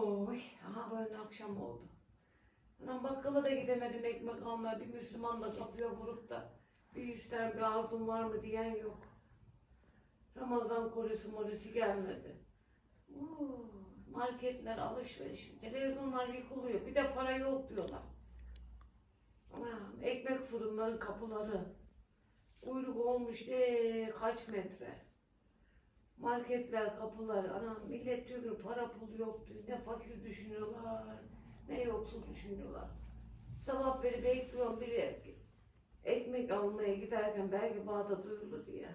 Oy, aha böyle akşam oldu. Anam bakkala da gidemedim ekmek almaya. Bir Müslüman da kapıya vurup da bir ister bir arzum var mı diyen yok. Ramazan kolisi molisi gelmedi. Oo, marketler alışveriş, televizyonlar yıkılıyor. Bir de para yok diyorlar. Anam, ekmek fırınların kapıları. Kuyruk olmuş de kaç metre. Marketler, kapılar, anam millet diyor ki para pul yok diyor. Ne fakir düşünüyorlar, ne yoksul düşünüyorlar. Sabah beri bekliyorum biri ekmek almaya giderken belki bağda duyulur diye.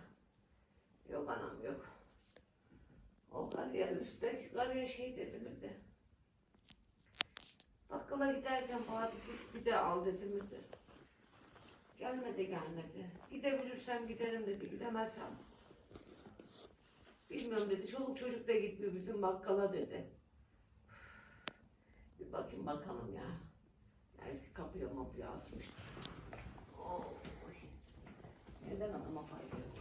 Yok anam yok. O karıya üstteki karıya şey dedi mi de. Bakkala giderken bana git de al dedi de. Gelmedi gelmedi. Gidebilirsem giderim dedi. Gidemezsem. Bilmiyorum dedi. Çoluk çocuk da gitmiyor bizim bakkala dedi. Bir bakayım bakalım ya. Belki kapıya mapıya asmıştır. Oy. Neden adama fayda yok?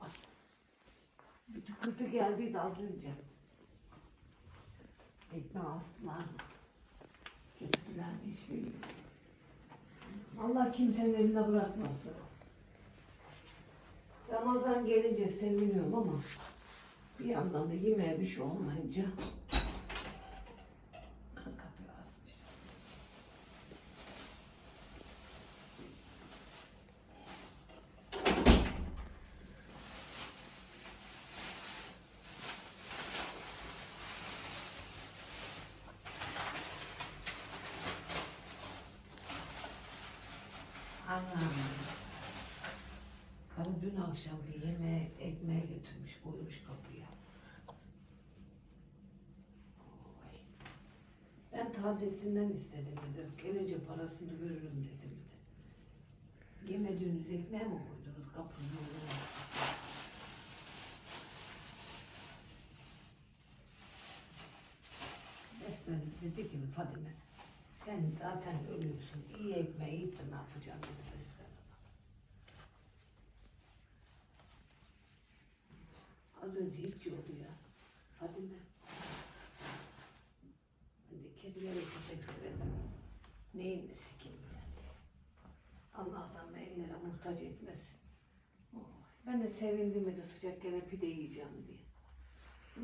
As- Bir tıkırtı geldiydi az önce. Ekmeği astılar mı? Mi hiç bilmiyorum. Allah kimsenin eline bırakmasın. Ramazan gelince seviniyorum ama bir yandan da yemeğe bir şey olmayınca asmış. Anam. Karı dün akşamki yemeğe, ekmeğe götürmüş, koymuş kapıya. Oy. Ben tazesinden istedim dedim. Gelince parasını veririm dedim de. Yemediğiniz ekmeğe mi koydunuz kapının önüne? Resmen dedi ki Fadime, sen zaten ölüyorsun. İyi ekmeği yiyip de ne yapacaksın dedi resmen ona. Az önce hiç yoktu ya. Fadime. Ben de kedilere köpeklere neyin nesi kim bilir. Allah'tan ellere muhtaç etmesin. Ben de sevindim de sıcak gene pide yiyeceğim diye.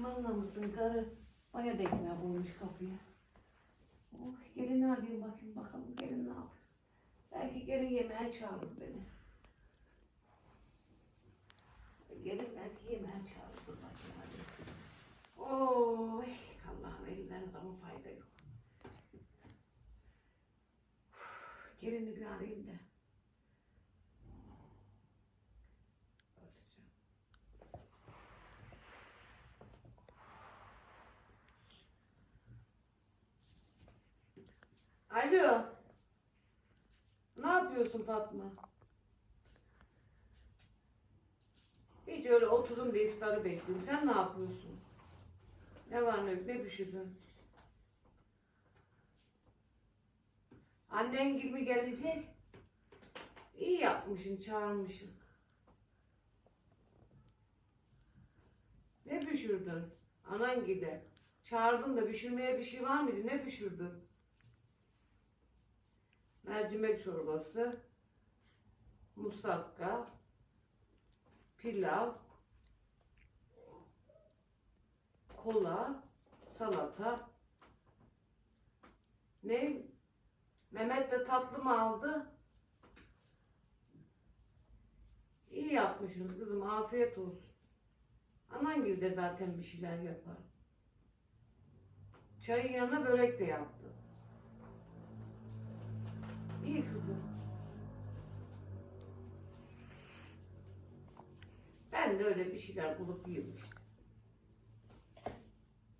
Manla mısın karı? Baya da ekmeğe koymuş kapıya. Oh, gelin ne yapayım bakayım bakalım gelin ne yapıyor. Belki gelin yemeğe çağırır beni. Gelin belki yemeğe çağırır dur bakayım hadi. Oy Allah'ım elinden adamın fayda yok. Gelini bir arayayım da. Alo. Ne yapıyorsun Fatma? Hiç öyle oturdum da iftarı bekliyorum. Sen ne yapıyorsun? Ne var ne yok ne pişirdin? Annen gibi gelecek. İyi yapmışsın çağırmışsın. Ne pişirdin? Anan gider. Çağırdın da pişirmeye bir şey var mıydı? Ne pişirdin? mercimek çorbası, musakka, pilav, kola, salata. Ne? Mehmet de tatlı mı aldı? İyi yapmışsınız kızım, afiyet olsun. Anan de zaten bir şeyler yapar. Çayın yanına börek de yaptı. İyi kızım. Ben de öyle bir şeyler bulup yiyorum işte.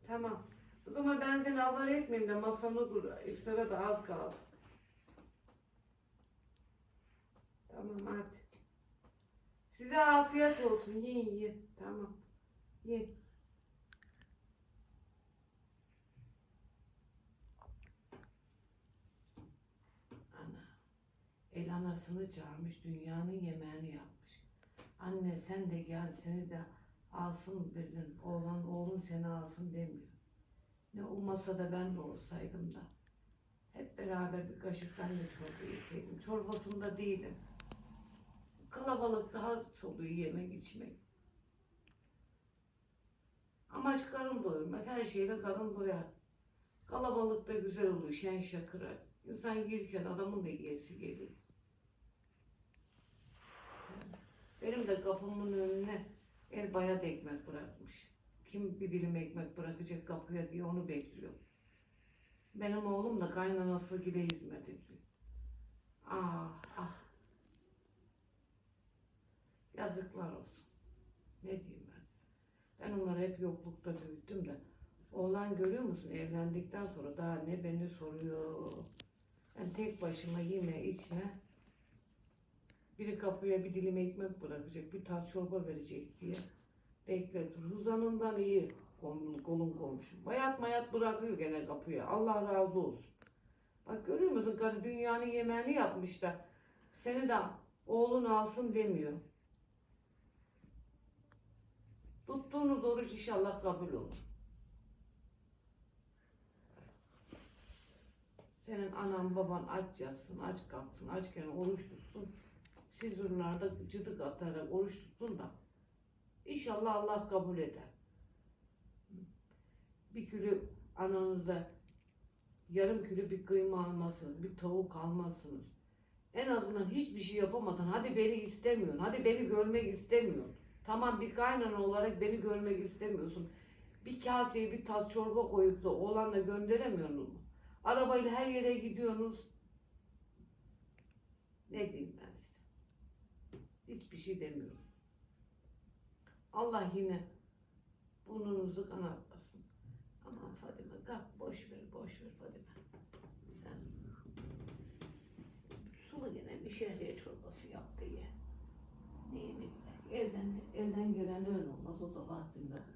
Tamam. O zaman ben seni haber etmeyeyim de masanı kur. İftara da az kaldı. Tamam hadi. Size afiyet olsun. Yiyin yiyin. Tamam. Yiyin. Ana. El anasını çağırmış, dünyanın yemeğini yapmış. Anne sen de gel seni de alsın bizim oğlan, oğlun seni alsın demiyor. Ne o masada ben de olsaydım da. Hep beraber bir kaşık ben de çorba yeseydim. Çorbasında değilim. Kalabalık daha soluyor yemek içmek. Amaç karın doyurmak. Her şeyle karın doyar. Kalabalık da güzel oluyor. Şen şakıra. İnsan yerken adamın da yiyesi geliyor. Benim de kapımın önüne el bayat ekmek bırakmış. Kim bir dilim ekmek bırakacak kapıya diye onu bekliyor. Benim oğlum da kaynanası gibi hizmet ediyor. Ah ah. Yazıklar olsun. Ne diyeyim ben size. Ben onları hep yoklukta büyüttüm de. Oğlan görüyor musun evlendikten sonra daha ne beni soruyor. Ben tek başıma yeme içme. Biri kapıya bir dilim ekmek bırakacak, bir tas çorba verecek diye bekle dur. Hızanından iyi kolun, kolun komşu. Mayat mayat bırakıyor gene kapıya. Allah razı olsun. Bak görüyor musun karı dünyanın yemeğini yapmış da seni de oğlun alsın demiyor. Tuttuğunuz oruç inşallah kabul olur. Senin anan baban aç yatsın, aç kalksın, açken oruç tutsun. Siz oralarda cıdık atarak oruç tutun da İnşallah Allah kabul eder. Bir kilo ananızda yarım kilo bir kıyma almazsınız, bir tavuk almazsınız. En azından hiçbir şey yapamadın. Hadi beni istemiyorsun, hadi beni görmek istemiyorsun. Tamam bir kaynana olarak beni görmek istemiyorsun. Bir kaseye bir tas çorba koyup da oğlanla gönderemiyorsun mu? Arabayla her yere gidiyorsunuz. Ne diyeyim ben size? Hiçbir şey demiyorum. Allah yine burnunuzu kanatmasın. Aman Fadime kalk boş ver boş ver Fadime. Sen sulu gene bir şehriye el denge rendelno, masoto vártunk be.